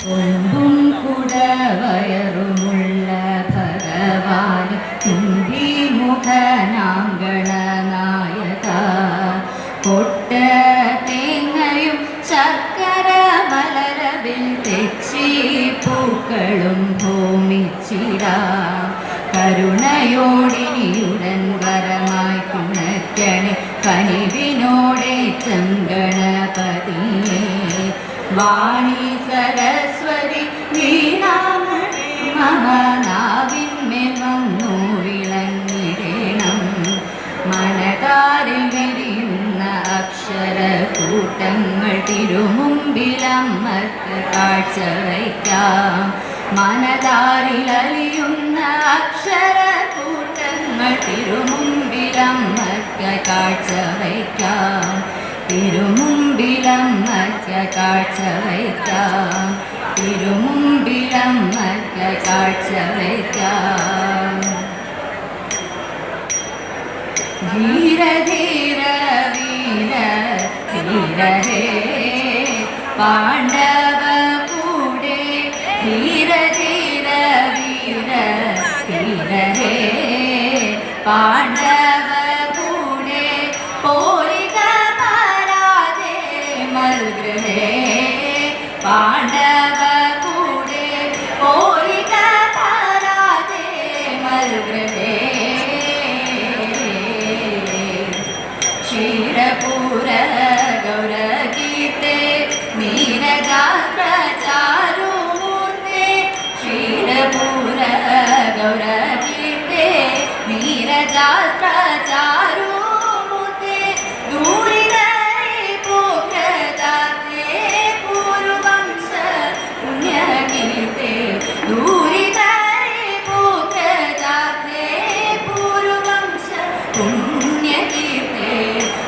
കൊമ്പും കുടവയറുമുള്ള ഭഗവാൻ കുന്തിമുഖനാങ്കണനായക പൊട്ട തേങ്ങയും ശർക്കര മലരവിൽ തെച്ചി പൂക്കളും ഭൂമിച്ചിട. കരുണയോടിനിയുടൻ വരമായി കുണക്കണി കനിവിനോടെ ചെങ്കണപതിയെ വാണി സരസ്വതി അക്ഷരക്കൂട്ടങ്ങൾ തിരുമുമ്പിലമ്മക്ക് കാഴ്ച വയ്ക്കാം. മനതാരിൽ അലിയുന്ന അക്ഷരക്കൂട്ടങ്ങൾ തിരുമുമ്പിലമ്മക്ക് കാഴ്ച വയ്ക്കാം. തിരുമുമ്പിലമ്മക്ക് കാഴ്ച വയ്ക്കാം. തിരുമുമ്പിലമ്മക്ക് കാഴ്ച വയ്ക്കാം. ധീര ധീര ഹേ പാണ്ഡവ കൂടെ ധീര ധീര വീര ധീര പാണ്ഡവ കൂടെ പോയിക ഗൗരഗീത്തെ നീരജാസ്ത്രചാരുമൂർത്തെ ദൂരിതൈ പൂക്രതാത്തെ പൂർവംശ പുണ്യകീർത്തെ ദൂരിതൈ പൂക്രതാത്തെ പൂർവംശ പുണ്യകീർത്തെ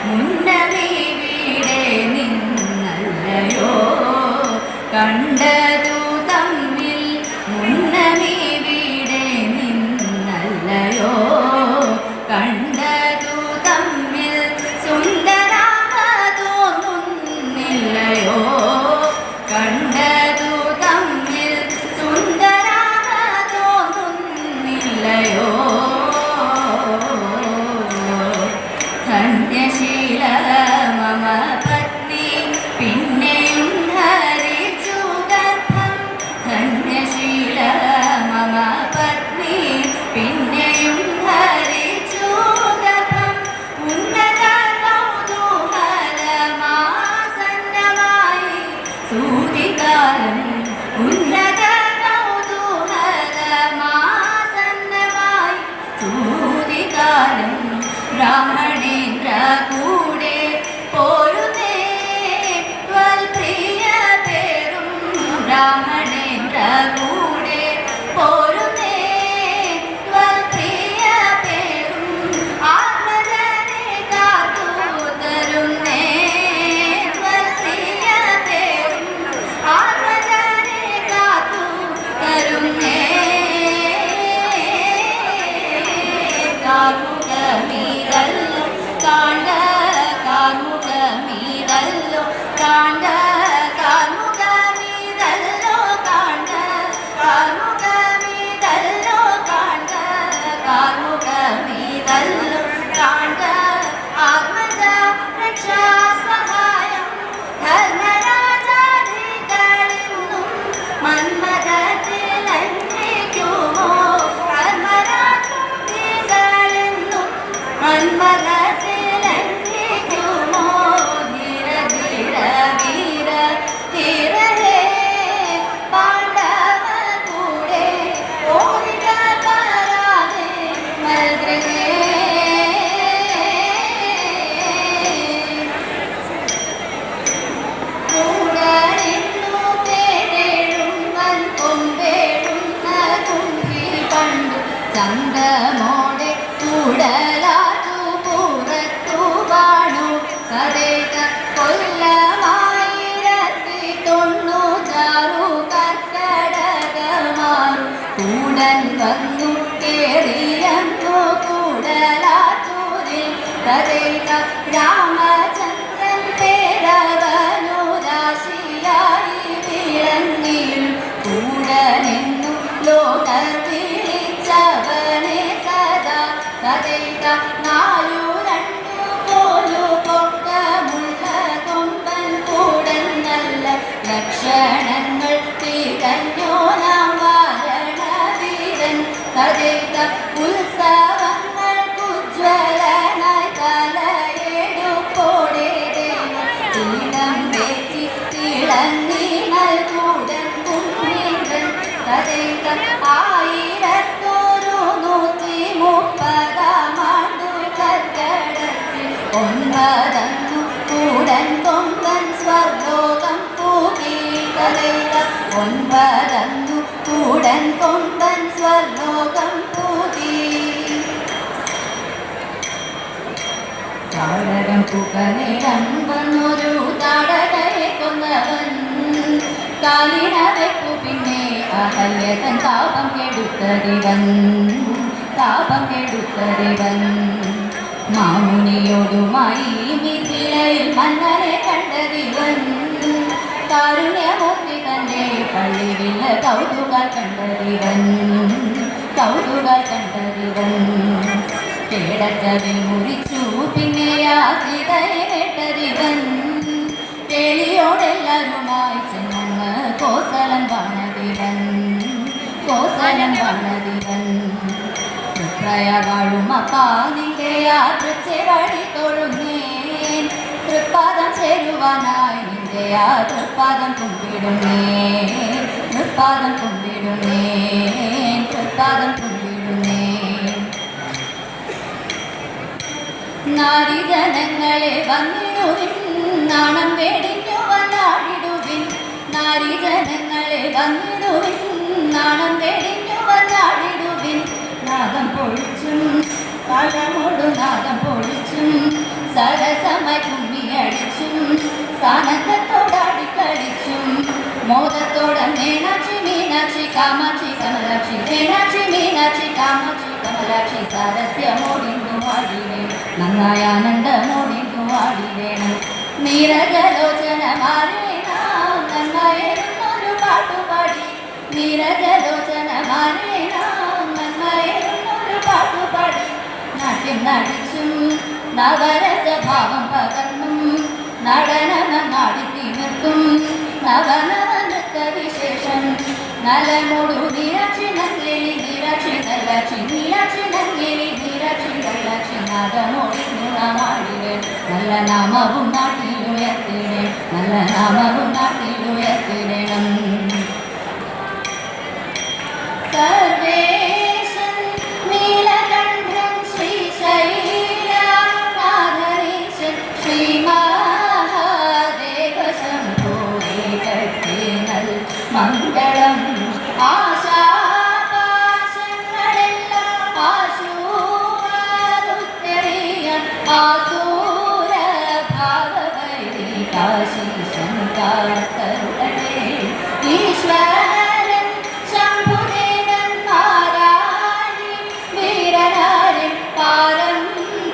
മുന്നമേ വീടെ നിന്നല്ലയോ കണ്ടതു ബ്രാഹ്മണേന്ദ്ര കൂടെ പോരുന്നേ. ത്വൽപ്രിയ പേരും ബ്രാഹ്മണേന്ദ്ര കൂടെ പോരുന്നേ. ത്വൽപ്രിയ പേരും ആത്മജനെ കാത്തു തരുന്നേ. ത്വൽപ്രിയ പേരും ആത്മജനെ കാത്തു തരുന്നേ. കാർമുകമീരല്ലോ കണ്ടു ചന്തമോടെ കഥയിത നാലു രണ്ടു പോലു പൊക്കമുള്ള കൊമ്പൻ കൂടൻ നല്ല ലക്ഷണങ്ങൾ തികഞ്ഞോ നാം വാരണവീരൻ കഥയിത ഉത്സവങ്ങൾ ഉജ്വലനായി തലയെടുപ്പോടെ ദൈവം. വേറ്റി തിളങ്ങി നൽകൂടൻ കുന്നീന്ദ്രൻ കഥയിത ആയിരത്തോരു സ്വർലോകം പൂകി താടകം പുകനിടം വന്നൊരു താടകയെ കൊന്നവൻ. കാലിന വെപ്പു പിന്നെ അഹല്യതൻ താപം കെടുത്തതിവൻ. താപം കെടുത്തതിവൻ. മാമുനിയോടുമായി മിഥിലയിൽ മന്നനെ കണ്ടതിവൻ. കാരുണ്യമൂർത്തി തന്റെ പള്ളിവില്ല കൗതുക കണ്ടതിവൻ കൗതുക കണ്ടതിവൻ. കേടറ്റതിൽ മുറിച്ചു പിന്നെ ആ സീതയെ കേട്ടതിവൻ. കേളിയോടെല്ലാരുമായി ചെന്നങ്ങ് കോസലം കാണതിവൻ കോസലം കാണതിവൻ തൃപ്രയാളും അപ്പാ നിന്റെ യാത്ര വഴി തൊഴുന്നേൻ ആ തൃപ്പാദം കുമ്പിടുന്നേ തൃപ്പാദം കുമ്പിടുന്നേ തൃപ്പാദം നാരിജനങ്ങളെ വന്നിടുവിൻ നാണം വേടിഞ്ഞു വന്നാടിടുവിൻ. നാരിജനങ്ങളെ വന്നിടുവിൻ നാണം വേടിഞ്ഞു വന്നാടിടുവിൻ. നാദം പൊളിച്ചും പഴമോടു നാദം പൊളിച്ചും സരസമ കുമ്മിയടിച്ചും സാനന്ദത്തോടാടി കളിച്ചും മോദത്തോടെ മീനാക്ഷി മീനാക്ഷി കാമാക്ഷി കമലാക്ഷി മീനാക്ഷി മീനാക്ഷി കാമാക്ഷി കമലാക്ഷി സാരസ്യമോടിന്നു ആടിനേ നന്നായ ആനന്ദമോടിന്നു വാടിവേണം നീരജലോചന മാറേന നന്നായിരുന്നൊരു പാട്ടുപാടി നീരജലോചന മാറേന നന്നായിരുന്നൊരു പാട്ടുപാടി നാട്ടിൽ നടിച്ചും നവരസഭാവം പകർന്നും നടനമാടി തിമിർക്കും നവനവ നൃത്ത വിശേഷം നലമോടു നീരാക്ഷി നങ്കേലി നീരാക്ഷി നല്ലാക്ഷി നീരാക്ഷി നങ്കേലി നീരാക്ഷി നല്ലാക്ഷി നാദമോടിന്നു നാമാടിവേ നല്ല നാമവും നാട്ടിലുയർത്തിടേ നല്ല നാമവും നാട്ടിലുയർത്തിടണം. ആസൂര ഭാവവൈരി കാശി ശങ്കാത്തരുടേ ഈശ്വരൻ ശംഭുദേവൻ നാരായണി വീരനാരൻ പാരം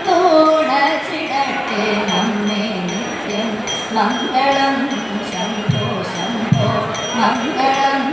തൂണച്ചിടട്ടെ നമ്മെ നിത്യം മംഗളം ശംഭോ ശംഭോ മംഗളം.